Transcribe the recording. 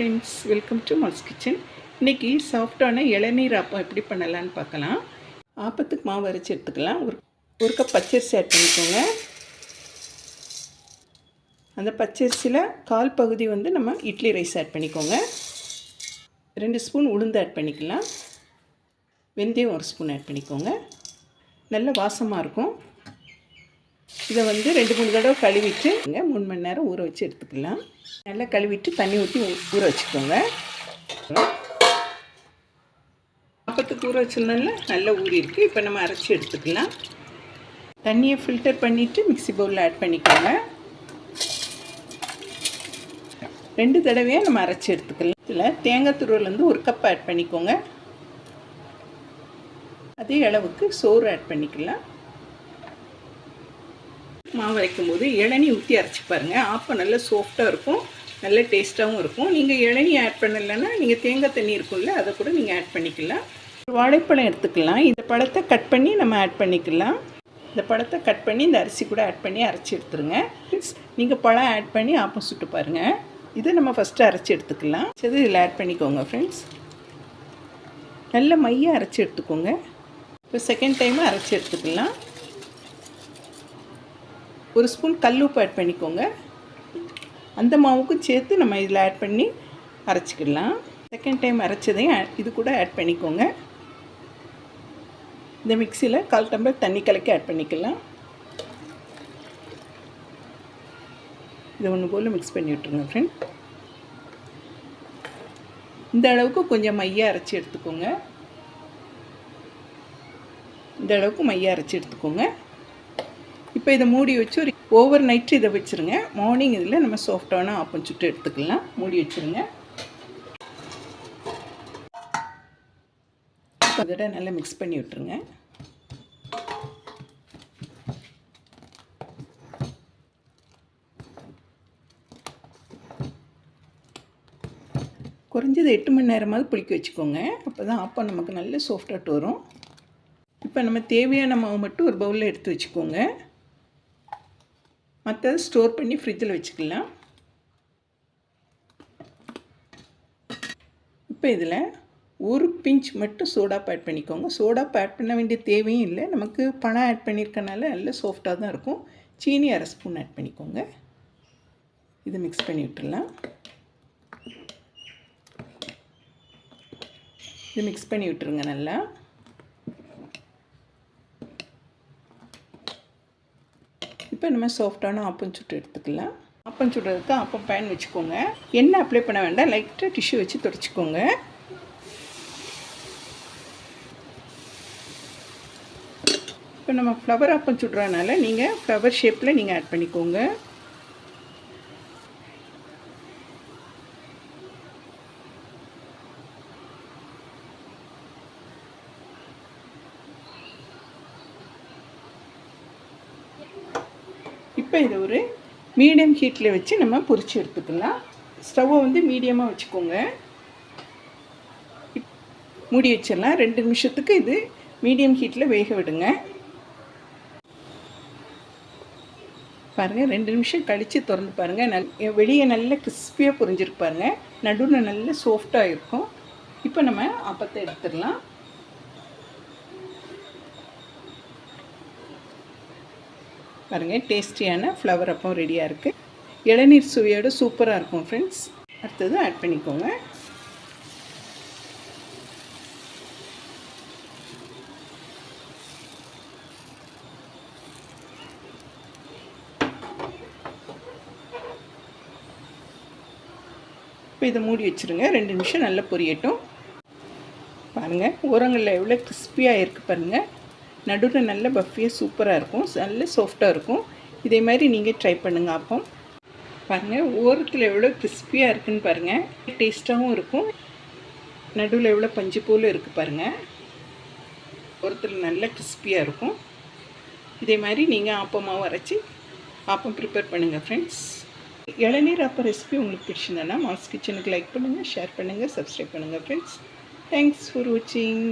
Friends welcome to mass kitchen இன்றைக்கி சாஃப்டான இளநீர் ஆப்பம் எப்படி பண்ணலான்னு பார்க்கலாம். ஆப்பத்துக்கு மாவு அரைச்சி எடுத்துக்கலாம். ஒரு ஒரு கப் பச்சரிசி ஆட் பண்ணிக்கோங்க. அந்த பச்சரிசியில் கால் பகுதி வந்து நம்ம இட்லி ரைஸ் ஆட் பண்ணிக்கோங்க. ரெண்டு ஸ்பூன் உளுந்து ஆட் பண்ணிக்கலாம். வெந்தயம் ஒரு ஸ்பூன் ஆட் பண்ணிக்கோங்க. நல்ல வாசமாக இருக்கும். இதை வந்து ரெண்டு மூணு தடவை கழுவிட்டு இங்க மூணு மணி நேரம் ஊற வச்சு எடுத்துக்கலாம். நல்லா கழுவிட்டு தண்ணி ஊற்றி ஊற வச்சுக்கோங்க. அப்பத்துக்கு ஊற வச்சிருந்தோம்ல நல்லா ஊறியிருக்கு இப்போ நம்ம அரைச்சி எடுத்துக்கலாம். தண்ணியை ஃபில்டர் பண்ணிவிட்டு மிக்ஸி பவுலில் ஆட் பண்ணிக்கோங்க. ரெண்டு தடவையாக நம்ம அரைச்சி எடுத்துக்கலாம். இதில் தேங்காய் துருவல் ஒரு கப் ஆட் பண்ணிக்கோங்க. அதே அளவுக்கு சோறு ஆட் பண்ணிக்கலாம். மாவு அரைக்கும் போது இளநீ ஊற்றி அரைச்சி பாருங்கள் ஆப்பம் நல்ல சாஃப்டாக இருக்கும். நல்ல டேஸ்ட்டாகவும் இருக்கும். நீங்கள் இளநீ ஆட் பண்ணலைன்னா நீங்கள் தேங்காய் தண்ணி இருக்கும்ல அதை கூட நீங்கள் ஆட் பண்ணிக்கலாம். ஒரு வாழைப்பழம் எடுத்துக்கலாம். இந்த பழத்தை கட் பண்ணி நம்ம ஆட் பண்ணிக்கலாம். இந்த பழத்தை கட் பண்ணி இந்த அரிசி கூட ஆட் பண்ணி அரைச்சி எடுத்துருங்க. நீங்கள் பழம் ஆட் பண்ணி ஆப்பம் சுட்டு பாருங்கள் இதை நம்ம ஃபஸ்ட்டு அரைச்சி எடுத்துக்கலாம். சரி இதில் ஆட் பண்ணிக்கோங்க ஃப்ரெண்ட்ஸ் நல்ல மையாக அரைச்சி எடுத்துக்கோங்க. இப்போ செகண்ட் டைமும் அரைச்சி எடுத்துக்கலாம். ஒரு ஸ்பூன் கல் உப்பு ஆட் பண்ணிக்கோங்க. அந்த மாவுக்கும் சேர்த்து நம்ம இதில் ஆட் பண்ணி அரைச்சிக்கிடலாம் செகண்ட் டைம் அரைச்சதையும் இது கூட ஆட் பண்ணிக்கோங்க. இந்த மிக்சியில் கால் டம்ளர் தண்ணி கலக்கி ஆட் பண்ணிக்கலாம். இதை ஒன்று போல் மிக்ஸ் பண்ணி விட்டுருங்க ஃப்ரெண்ட் இந்த அளவுக்கு கொஞ்சம் மையாக அரைச்சி எடுத்துக்கோங்க. இந்த அளவுக்கு மையாக அரைச்சி எடுத்துக்கோங்க. இப்போ இதை மூடி வச்சு ஒரு ஓவர் நைட்டு இதை வச்சுருங்க. மார்னிங் இதில் நம்ம சாஃப்டான ஆப்பம் சுட்டு எடுத்துக்கலாம். மூடி வச்சுருங்க. அதோட நல்லா மிக்ஸ் பண்ணி விட்டுருங்க. குறைஞ்சது எட்டு மணி நேரமாவது புளிக்க வச்சுக்கோங்க. அப்போ தான் ஆப்பம் நமக்கு நல்ல சாஃப்டாக வரும். இப்போ நம்ம தேவையான மாவு மட்டும் ஒரு பவுலில் எடுத்து வச்சுக்கோங்க. மற்றதை ஸ்டோர் பண்ணி ஃப்ரிட்ஜில் வச்சுக்கலாம். இப்போ இதில் ஒரு பிஞ்ச் மட்டும் சோடாப் ஆட் பண்ணிக்கோங்க. சோடாப் ஆட் பண்ண வேண்டிய தேவையும் இல்லை. நமக்கு பணம் ஆட் பண்ணியிருக்கனால நல்ல சாஃப்டாக தான் இருக்கும். சீனி அரை ஸ்பூன் ஆட் பண்ணிக்கோங்க. இது மிக்ஸ் பண்ணி விட்டுடலாம். இது மிக்ஸ் பண்ணி விட்டுருங்க நல்லா. நம்ம சாஃப்டான ஆப்பம் சுட்டு எடுத்துக்கலாம் ஆப்பம் சுடுறதுக்கு ஆப்பம் பேன் வச்சுக்கோங்க. எண்ணெய் அப்ளை பண்ண வேண்டாம். லைட்டாக டிஷ்யூ வச்சு துடைச்சிக்கோங்க. இப்போ நம்ம ஃப்ளவர் ஆப்பம் சுடுறதுனால நீங்கள் ஃப்ளவர் ஷேப்பில் நீங்கள் ஆட் பண்ணிக்கோங்க. இப்போ இதை ஒரு மீடியம் ஹீட்டில் வச்சு நம்ம பொறிச்சு எடுத்துக்கலாம். ஸ்டவ்வை வந்து மீடியமாக வச்சுக்கோங்க. மூடி வச்சிடலாம். ரெண்டு நிமிஷத்துக்கு இது மீடியம் ஹீட்டில் வேக விடுங்க. பாருங்கள் ரெண்டு நிமிஷம் கழித்து திறந்து பாருங்கள் நல் வெளியே நல்ல கிறிஸ்பியாக புரிஞ்சிருக்கு பாருங்கள் நடுவில் நல்ல சாஃப்டாக இருக்கும். இப்போ நம்ம அப்பத்தை எடுத்துடலாம். பாருங்கள் டேஸ்டியான ஃப்ளவர் அப்பம் ரெடியாக இருக்குது இளநீர் சுவையோட சூப்பராக இருக்கும் ஃப்ரெண்ட்ஸ் அடுத்தது ஆட் பண்ணிக்கோங்க. இப்போ இதை மூடி வச்சுருங்க. ரெண்டு நிமிஷம் நல்லா பொரியட்டும். பாருங்கள் உரங்களில் எவ்வளோ கிறிஸ்பியாக இருக்குது பாருங்கள் நடுவில் நல்ல பஃபியாக சூப்பராக இருக்கும். நல்ல சாஃப்டாக இருக்கும். இதே மாதிரி நீங்கள் ட்ரை பண்ணுங்கள் அப்போ பாருங்கள் ஓரத்தில் எவ்வளோ கிறிஸ்பியாக இருக்குன்னு பாருங்கள் டேஸ்ட்டாகவும் இருக்கும். நடுவில் எவ்வளோ பஞ்சு போல் இருக்குது பாருங்கள் ஓரத்தில் நல்ல கிறிஸ்பியாக இருக்கும். இதே மாதிரி நீங்கள் ஆப்பமாகவும் அரைச்சி ஆப்பம் ப்ரிப்பேர் பண்ணுங்கள் ஃப்ரெண்ட்ஸ் இளநீர் ஆப்பம் ரெசிபி உங்களுக்கு பிடிச்சிருந்தேன்னா மாஸ் கிச்சனுக்கு லைக் பண்ணுங்கள் ஷேர் பண்ணுங்கள் சப்ஸ்கிரைப் பண்ணுங்கள் ஃப்ரெண்ட்ஸ் தேங்க்ஸ் ஃபார் வாட்சிங்